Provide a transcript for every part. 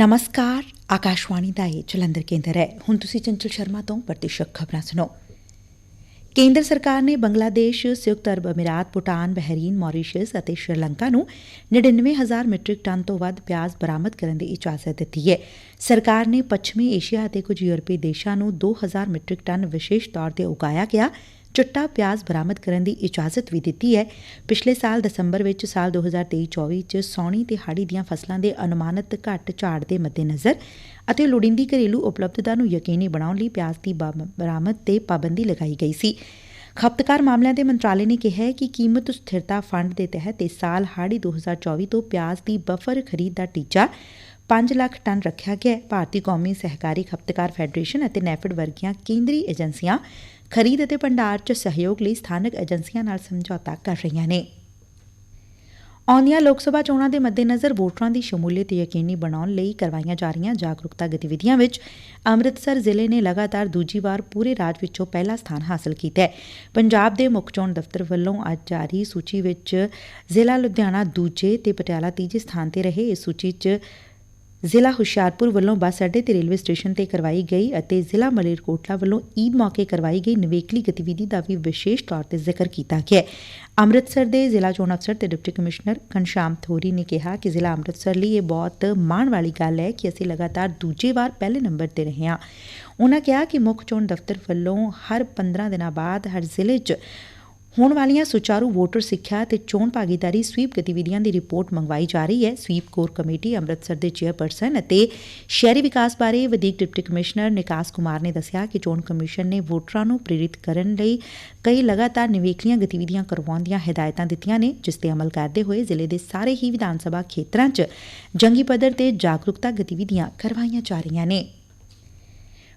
ਨਮਸਕਾਰ ਆਕਾਸ਼ਵਾਣੀ ਦਾ ਇਹ ਜਲੰਧਰ ਕੇਂਦਰ ਹੈ ਹੁਣ ਤੁਸੀਂ ਚੰਚਲ ਸ਼ਰਮਾ ਤੋਂ ਪ੍ਰਤੀਸ਼ਕ ਖਬਰਾਂ ਸੁਣੋ ਕੇਂਦਰ ਸਰਕਾਰ ਨੇ ਬੰਗਲਾਦੇਸ਼ ਸੰਯੁਕਤ ਅਰਬ ਅਮੀਰਾਤ ਭੂਟਾਨ ਬਹਿਰੀਨ ਮੌਰੀਸ਼ੀਅਸ ਅਤੇ ਸ਼੍ਰੀਲੰਕਾ ਨੂੰ 99000 ਮੀਟ੍ਰਿਕ ਟਨ ਤੋਂ ਵੱਧ ਪਿਆਜ਼ ਬਰਾਮਦ ਕਰਨ ਦੀ ਇਜਾਜ਼ਤ ਦਿੱਤੀ ਹੈ ਸਰਕਾਰ ਨੇ ਪੱਛਮੀ ਏਸ਼ੀਆ ਅਤੇ ਕੁਝ ਯੂਰਪੀ ਦੇਸ਼ਾਂ ਨੂੰ 2000 ਮੀਟ੍ਰਿਕ ਟਨ ਵਿਸ਼ੇਸ਼ ਤੌਰ ਤੇ ਉਗਾਇਆ ਗਿਆ ਚਿੱਟਾ ਪਿਆਜ਼ ਬਰਾਮਦ ਕਰਨ ਦੀ ਇਜਾਜ਼ਤ ਵੀ ਦਿੱਤੀ ਹੈ। ਪਿਛਲੇ ਸਾਲ ਦਸੰਬਰ ਵਿੱਚ ਸਾਲ 2023-24 ਚ ਸੌਣੀ ਤੇ ਹਾੜੀ ਦੀਆਂ ਫਸਲਾਂ ਦੇ ਅਨੁਮਾਨਿਤ ਘੱਟ ਝਾੜ ਦੇ ਮੱਦੇਨਜ਼ਰ ਅਤੇ ਲੋੜੀਂਦੀ ਘਰੇਲੂ ਉਪਲਬਧਤਾ ਨੂੰ ਯਕੀਨੀ ਬਣਾਉਣ ਲਈ ਪਿਆਜ਼ ਦੀ ਬਰਾਮਦ ਤੇ ਪਾਬੰਦੀ ਲਗਾਈ ਗਈ ਸੀ। ਖਪਤਕਾਰ ਮਾਮਲਿਆਂ ਦੇ ਮੰਤਰਾਲੇ ਨੇ ਕਿਹਾ ਹੈ ਕਿ ਕੀਮਤ ਸਥਿਰਤਾ ਫੰਡ ਦੇ ਤਹਿਤ ਇਸ ਸਾਲ ਹਾੜੀ 2024 ਤੋਂ ਪਿਆਜ਼ ਦੀ ਬਫਰ ਖਰੀਦ ਦਾ ਟੀਚਾ 5 ਲੱਖ ਟਨ ਰੱਖਿਆ ਗਿਆ ਹੈ। ਭਾਰਤੀ ਕੌਮੀ ਸਹਿਕਾਰੀ ਖਪਤਕਾਰ ਫੈਡਰੇਸ਼ਨ ਅਤੇ ਨੈਫਡ ਵਰਗੀਆਂ ਕੇਂਦਰੀ ਏਜੰਸੀਆਂ ਖਰੀਦ ਅਤੇ ਭੰਡਾਰ 'ਚ ਸਹਿਯੋਗ ਲਈ ਸਥਾਨਕ ਏਜੰਸੀਆਂ ਨਾਲ ਸਮਝੌਤਾ ਕਰ ਰਹੀਆਂ ਨੇ। ਆਉਂਦੀਆਂ ਲੋਕ ਸਭਾ ਚੋਣਾਂ ਦੇ ਮੱਦੇਨਜ਼ਰ ਵੋਟਰਾਂ ਦੀ ਸ਼ਮੂਲੀਅਤ ਯਕੀਨੀ ਬਣਾਉਣ ਲਈ ਕਰਵਾਈਆਂ ਜਾ ਰਹੀਆਂ ਜਾਗਰੂਕਤਾ ਗਤੀਵਿਧੀਆਂ ਵਿੱਚ ਅੰਮ੍ਰਿਤਸਰ ਜ਼ਿਲ੍ਹੇ ਨੇ ਲਗਾਤਾਰ ਦੂਜੀ ਵਾਰ ਪੂਰੇ ਰਾਜ ਵਿੱਚੋਂ ਪਹਿਲਾ ਸਥਾਨ ਹਾਸਲ ਕੀਤਾ ਹੈ। ਪੰਜਾਬ ਦੇ ਮੁੱਖ ਚੋਣ ਦਫ਼ਤਰ ਵੱਲੋਂ ਅੱਜ ਜਾਰੀ ਸੂਚੀ ਵਿੱਚ ਜ਼ਿਲ੍ਹਾ ਲੁਧਿਆਣਾ ਦੂਜੇ ਤੇ ਪਟਿਆਲਾ ਤੀਜੇ ਸਥਾਨ ਤੇ ਰਹੇ। ਇਸ ਸੂਚੀ 'ਚ ਜ਼ਿਲ੍ਹਾ ਹੁਸ਼ਿਆਰਪੁਰ ਵੱਲੋਂ ਬੱਸ ਅੱਡੇ ਤੇ ਰੇਲਵੇ ਸਟੇਸ਼ਨ ਤੇ ਕਰਵਾਈ ਗਈ ਅਤੇ ਜ਼ਿਲ੍ਹਾ ਮਲੇਰਕੋਟਲਾ ਵੱਲੋਂ ਈਦ ਮੌਕੇ ਕਰਵਾਈ ਗਈ ਨਿਵੇਕਲੀ ਗਤੀਵਿਧੀ ਦਾ ਵੀ ਵਿਸ਼ੇਸ਼ ਤੌਰ ਤੇ ਜ਼ਿਕਰ ਕੀਤਾ ਗਿਆ ਅੰਮ੍ਰਿਤਸਰ ਦੇ ਜ਼ਿਲ੍ਹਾ ਚੋਣ ਅਫਸਰ ਤੇ ਡਿਪਟੀ ਕਮਿਸ਼ਨਰ ਘਨਸ਼ਾਮ ਥੋਰੀ ਨੇ ਕਿਹਾ ਕਿ ਜ਼ਿਲ੍ਹਾ ਅੰਮ੍ਰਿਤਸਰ ਲਈ ਇਹ ਬਹੁਤ ਮਾਣ ਵਾਲੀ ਗੱਲ ਹੈ ਕਿ ਅਸੀਂ ਲਗਾਤਾਰ ਦੂਜੇ ਵਾਰ ਪਹਿਲੇ ਨੰਬਰ ਤੇ ਰਹੇ ਹਾਂ। ਉਨ੍ਹਾਂ ਕਿਹਾ ਕਿ ਮੁੱਖ ਚੋਣ ਦਫ਼ਤਰ ਵੱਲੋਂ ਹਰ 15 ਦਿਨਾਂ ਬਾਅਦ ਹਰ ਜ਼ਿਲ੍ਹੇ 'ਚ ਹੋਣ ਵਾਲੀਆਂ ਸੁਚਾਰੂ ਵੋਟਰ ਸਿੱਖਿਆ ਤੇ ਚੋਣ ਭਾਗੀਦਾਰੀ ਸਵੀਪ ਗਤੀਵਿਧੀਆਂ ਦੀ ਰਿਪੋਰਟ ਮੰਗਵਾਈ ਜਾ ਰਹੀ ਹੈ। ਸਵੀਪ ਕੋਰ ਕਮੇਟੀ ਅੰਮ੍ਰਿਤਸਰ ਦੇ ਚੇਅਰਪਰਸਨ ਅਤੇ ਸ਼ਹਿਰੀ ਵਿਕਾਸ ਬਾਰੇ ਵਧੀਕ ਡਿਪਟੀ ਕਮਿਸ਼ਨਰ ਨਿਕਾਸ ਕੁਮਾਰ ਨੇ ਦੱਸਿਆ ਕਿ ਚੋਣ ਕਮਿਸ਼ਨ ਨੇ ਵੋਟਰਾਂ ਨੂੰ ਪ੍ਰੇਰਿਤ ਕਰਨ ਲਈ ਕਈ ਲਗਾਤਾਰ ਨਿਵੇਕਲੀਆਂ ਗਤੀਵਿਧੀਆਂ ਕਰਵਾਉਣ ਦੀਆਂ ਹਦਾਇਤਾਂ ਦਿੱਤੀਆਂ ਨੇ, ਜਿਸ ਤੇ ਅਮਲ ਕਰਦੇ ਹੋਏ ਜ਼ਿਲ੍ਹੇ ਦੇ ਸਾਰੇ ਹੀ ਵਿਧਾਨ ਸਭਾ ਖੇਤਰਾਂ 'ਚ ਜੰਗੀ ਪੱਧਰ ਤੇ ਜਾਗਰੂਕਤਾ ਗਤੀਵਿਧੀਆਂ ਕਰਵਾਈਆਂ ਜਾ ਰਹੀਆਂ ਨੇ।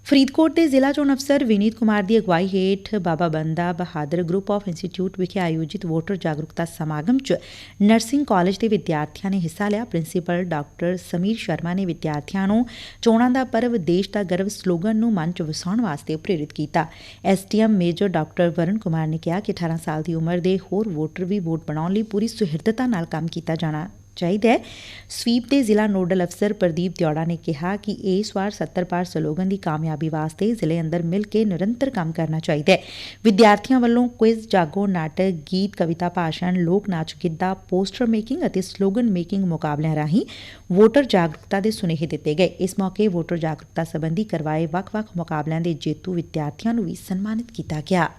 ਫਰੀਦਕੋਟ ਦੇ ਜ਼ਿਲ੍ਹਾ ਚੋਣ ਅਫਸਰ ਵਿਨੀਤ ਕੁਮਾਰ ਦੀ ਅਗਵਾਈ ਹੇਠ ਬਾਬਾ ਬੰਦਾ ਬਹਾਦਰ ਗਰੁੱਪ ਆਫ ਇੰਸਟੀਚਿਊਟ ਵਿਖੇ ਆਯੋਜਿਤ ਵੋਟਰ ਜਾਗਰੂਕਤਾ ਸਮਾਗਮ 'ਚ ਨਰਸਿੰਗ ਕਾਲਜ ਦੇ ਵਿਦਿਆਰਥੀਆਂ ਨੇ ਹਿੱਸਾ ਲਿਆ। ਪ੍ਰਿੰਸੀਪਲ ਡਾਕਟਰ ਸਮੀਰ ਸ਼ਰਮਾ ਨੇ ਵਿਦਿਆਰਥੀਆਂ ਨੂੰ ਚੋਣਾਂ ਦਾ ਪਰਵ, ਦੇਸ਼ ਦਾ ਗਰਵ ਸਲੋਗਨ ਨੂੰ ਮਨ 'ਚ ਵਸਾਉਣ ਵਾਸਤੇ ਪ੍ਰੇਰਿਤ ਕੀਤਾ। ਐਸਟੀਐਮ ਮੇਜਰ ਡਾਕਟਰ ਵਰਨ ਕੁਮਾਰ ਨੇ ਕਿਹਾ ਕਿ 18 ਸਾਲ ਦੀ ਉਮਰ ਦੇ ਹੋਰ ਵੋਟਰ ਵੀ ਵੋਟ ਬਣਾਉਣ ਲਈ ਪੂਰੀ ਸੁਹਿਰਦਤਾ ਨਾਲ ਕੰਮ ਕੀਤਾ ਜਾਣਾ ਚਾਹੀਦਾ ਹੈ। ਸਵੀਪ ਦੇ ਜ਼ਿਲ੍ਹਾ ਨੋਡਲ ਅਫਸਰ ਪ੍ਰਦੀਪ ਦਿਉੜਾ ਨੇ ਕਿਹਾ ਕਿ ਇਸ ਵਾਰ 70 ਪਾਰ ਸਲੋਗਨ ਦੀ ਕਾਮਯਾਬੀ ਵਾਸਤੇ ਜ਼ਿਲ੍ਹੇ ਅੰਦਰ ਮਿਲ ਕੇ ਨਿਰੰਤਰ ਕੰਮ ਕਰਨਾ ਚਾਹੀਦਾ ਹੈ। ਵਿਦਿਆਰਥੀਆਂ ਵੱਲੋਂ ਕੁਇਜ਼, ਜਾਗੋ, ਨਾਟਕ, ਗੀਤ, ਕਵਿਤਾ ਭਾਸ਼ਣ, ਲੋਕ ਨਾਚ ਗਿੱਧਾ, ਪੋਸਟਰ ਮੇਕਿੰਗ ਅਤੇ ਸਲੋਗਨ ਮੇਕਿੰਗ ਮੁਕਾਬਲਿਆਂ ਰਾਹੀਂ ਵੋਟਰ ਜਾਗਰੂਕਤਾ ਦੇ ਸੁਨੇਹੇ ਦਿੱਤੇ ਗਏ। ਇਸ ਮੌਕੇ ਵੋਟਰ ਜਾਗਰੂਕਤਾ ਸੰਬੰਧੀ ਕਰਵਾਏ ਵੱਖ-ਵੱਖ ਮੁਕਾਬਲਿਆਂ ਦੇ ਜੇਤੂ ਵਿਦਿਆਰਥੀਆਂ ਨੂੰ ਵੀ ਸਨਮਾਨਿਤ ਕੀਤਾ ਗਿਆ।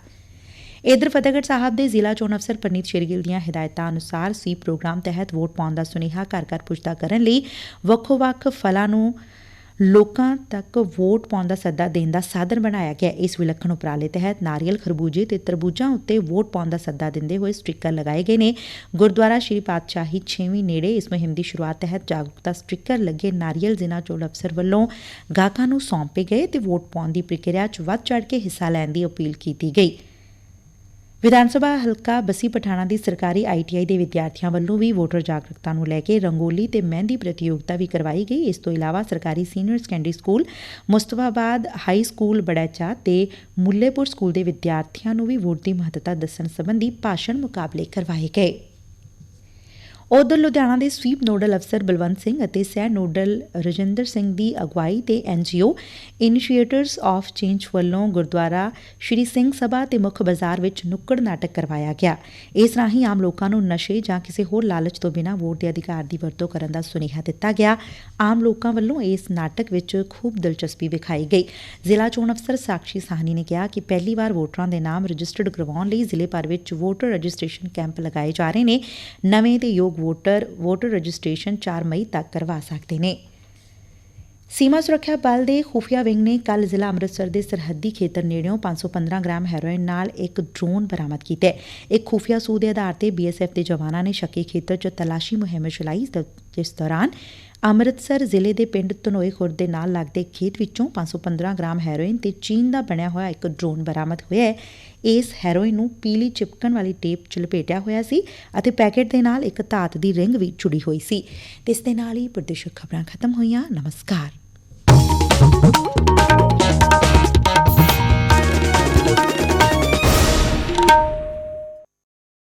ਇਧਰ ਫਤਿਹਗੜ੍ਹ ਸਾਹਿਬ ਦੇ ਜ਼ਿਲ੍ਹਾ ਚੋਣ ਅਫਸਰ ਪਰਨੀਤ ਸ਼ੇਰਗਿੱਲ ਦੀਆਂ ਹਦਾਇਤਾਂ ਅਨੁਸਾਰ ਸੀ ਪ੍ਰੋਗਰਾਮ ਤਹਿਤ ਵੋਟ ਪਾਉਣ ਦਾ ਸੁਨੇਹਾ ਘਰ ਘਰ ਪੁੱਜਦਾ ਕਰਨ ਲਈ ਵੱਖੋ-ਵੱਖ ਫਲਾਂ ਨੂੰ ਲੋਕਾਂ ਤੱਕ ਵੋਟ ਪਾਉਣ ਦਾ ਸੱਦਾ ਦੇਣ ਦਾ ਸਾਧਨ ਬਣਾਇਆ ਗਿਆ। ਇਸ ਵਿਲੱਖਣ ਉਪਰਾਲੇ ਤਹਿਤ ਨਾਰੀਅਲ, ਖਰਬੂਜੇ ਤੇ ਤਰਬੂਜਾਂ ਉੱਤੇ ਵੋਟ ਪਾਉਣ ਦਾ ਸੱਦਾ ਦਿੰਦੇ ਹੋਏ ਸਟicker ਲਗਾਏ ਗਏ ਨੇ। ਗੁਰਦੁਆਰਾ ਸ਼੍ਰੀ ਪਾਤਸ਼ਾਹੀ 6ਵੀਂ ਨੇੜੇ ਇਸ ਮੁਹਿੰਮ ਦੀ ਸ਼ੁਰੂਆਤ ਤਹਿਤ ਜਾਗਰੂਕਤਾ ਸਟicker ਲੱਗੇ ਨਾਰੀਅਲ ਜ਼ਿਲ੍ਹਾ ਚੋਣ ਅਫਸਰ ਵੱਲੋਂ ਗਾਹਕਾਂ ਨੂੰ ਸੌਂਪੇ ਗਏ ਤੇ ਵੋਟ ਪਾਉਣ ਦੀ ਪ੍ਰਕਿਰਿਆ 'ਚ ਵੱਧ ਚੜ ਕੇ ਹਿੱਸਾ ਲੈਣ ਦੀ ਅਪੀਲ ਕੀਤੀ ਗਈ। ਵਿਧਾਨ ਸਭਾ ਹਲਕਾ ਬਸੀ ਪਠਾਣਾ ਦੀ ਸਰਕਾਰੀ ਆਈਟੀਆਈ ਦੇ ਵਿਦਿਆਰਥੀਆਂ ਵੱਲੋਂ ਵੀ ਵੋਟਰ ਜਾਗਰੂਕਤਾ ਨੂੰ ਲੈ ਕੇ ਰੰਗੋਲੀ ਤੇ ਮਹਿੰਦੀ ਪ੍ਰਤੀਯੋਗਤਾ ਵੀ ਕਰਵਾਈ ਗਈ। ਇਸ ਤੋਂ ਇਲਾਵਾ ਸਰਕਾਰੀ senior secondary school Mustafabad high school Baraicha ਤੇ ਮੁੱਲੇਪੁਰ ਸਕੂਲ ਦੇ ਵਿਦਿਆਰਥੀਆਂ ਨੂੰ ਵੀ ਵੋਟ ਦੀ ਮਹੱਤਤਾ ਦੱਸਣ ਸੰਬੰਧੀ ਭਾਸ਼ਣ ਮੁਕਾਬਲੇ ਕਰਵਾਏ ਗਏ। ਉਧਰ ਲੁਧਿਆਣਾ ਦੇ ਸਵੀਪ ਨੋਡਲ ਅਫਸਰ ਬਲਵੰਤ ਸਿੰਘ ਅਤੇ ਸਹਿ ਨੋਡਲ ਰਜਿੰਦਰ ਸਿੰਘ ਦੀ ਅਗਵਾਈ ਤੇ ਐਨਜੀਓ ਇਨੀਸ਼ੀਏਟਰਸ ਆਫ ਚੇਂਜ ਵੱਲੋਂ ਗੁਰਦੁਆਰਾ ਸ਼੍ਰੀ ਸਿੰਘ ਸਭਾ ਤੇ ਮੁੱਖ ਬਾਜ਼ਾਰ ਵਿੱਚ ਨੁੱਕੜ ਨਾਟਕ ਕਰਵਾਇਆ ਗਿਆ। ਇਸ ਰਾਹੀਂ ਆਮ ਲੋਕਾਂ ਨੂੰ ਨਸ਼ੇ ਜਾਂ ਕਿਸੇ ਹੋਰ ਲਾਲਚ ਤੋਂ ਬਿਨਾਂ ਵੋਟ ਦੇ ਅਧਿਕਾਰ ਦੀ ਵਰਤੋਂ ਕਰਨ ਦਾ ਸੁਨੇਹਾ ਦਿੱਤਾ ਗਿਆ। ਆਮ ਲੋਕਾਂ ਵੱਲੋਂ ਇਸ ਨਾਟਕ ਵਿੱਚ ਖੂਬ ਦਿਲਚਸਪੀ ਵਿਖਾਈ ਗਈ। ਜ਼ਿਲ੍ਹਾ ਚੋਣ ਅਫਸਰ ਸਾਕਸ਼ੀ ਸਾਹਨੀ ਨੇ ਕਿਹਾ ਕਿ ਪਹਿਲੀ ਵਾਰ ਵੋਟਰਾਂ ਦੇ ਨਾਮ ਰਜਿਸਟਰਡ ਕਰਵਾਉਣ ਲਈ ਜ਼ਿਲ੍ਹੇ ਭਰ ਵਿੱਚ ਵੋਟਰ ਰਜਿਸਟ੍ਰੇਸ਼ਨ ਕੈਂਪ ਲਗਾਏ ਜਾ ਰਹੇ ਨੇ। ਨਵੇਂ ਤੇ ਯੋਗ ਵੋਟਰ ਵੋਟਰ ਰਜਿਸਟ੍ਰੇਸ਼ਨ 4 ਮਈ ਤੱਕ ਕਰਵਾ ਸਕਦੇ ਨੇ। ਸੀਮਾ ਸੁਰੱਖਿਆ ਬਲ ਦੇ ਖੁਫੀਆ ਵਿੰਗ ਨੇ ਕੱਲ ਜ਼ਿਲ੍ਹਾ ਅੰਮ੍ਰਿਤਸਰ ਦੇ ਸਰਹੱਦੀ ਖੇਤਰ ਨੇੜਿਓਂ 515 ਗ੍ਰਾਮ ਹੈਰੋਇਨ ਨਾਲ ਇੱਕ ਡਰੋਨ ਬਰਾਮਦ ਕੀਤਾ। ਹੈ ਇੱਕ ਖੁਫੀਆ ਸੂਹ ਦੇ ਆਧਾਰ ਤੇ ਬੀਐਸਐਫ ਦੇ ਜਵਾਨਾਂ ਨੇ ਸ਼ੱਕੀ ਖੇਤਰ 'ਚ ਤਲਾਸ਼ੀ ਮੁਹਿੰਮ ਚਲਾਈ, ਜਿਸ ਦੌਰਾਨ ਅੰਮ੍ਰਿਤਸਰ ਜ਼ਿਲ੍ਹੇ ਦੇ ਪਿੰਡ ਧਨੋਏ ਖੁਰਦ ਦੇ ਨਾਲ ਲੱਗਦੇ ਖੇਤ ਵਿੱਚੋਂ 515 ਗ੍ਰਾਮ ਹੈਰੋਇਨ ਤੇ ਚੀਨ ਦਾ ਬਣਿਆ ਹੋਇਆ ਇੱਕ ਡਰੋਨ ਬਰਾਮਦ ਹੋਇਆ ਹੈ। ਇਸ ਹੈਰੋਇਨ ਨੂੰ ਪੀਲੀ ਚਿਪਕਣ ਵਾਲੀ ਟੇਪ 'ਚ ਲਪੇਟਿਆ ਹੋਇਆ ਸੀ ਅਤੇ ਪੈਕੇਟ ਦੇ ਨਾਲ ਇੱਕ ਧਾਤ ਦੀ ਰਿੰਗ ਵੀ ਜੁੜੀ ਹੋਈ ਸੀ। ਇਸ ਦੇ ਨਾਲ ਹੀ ਪ੍ਰਦੇਸ਼ਕ ਖਬਰਾਂ ਖਤਮ ਹੋਈਆਂ। ਨਮਸਕਾਰ।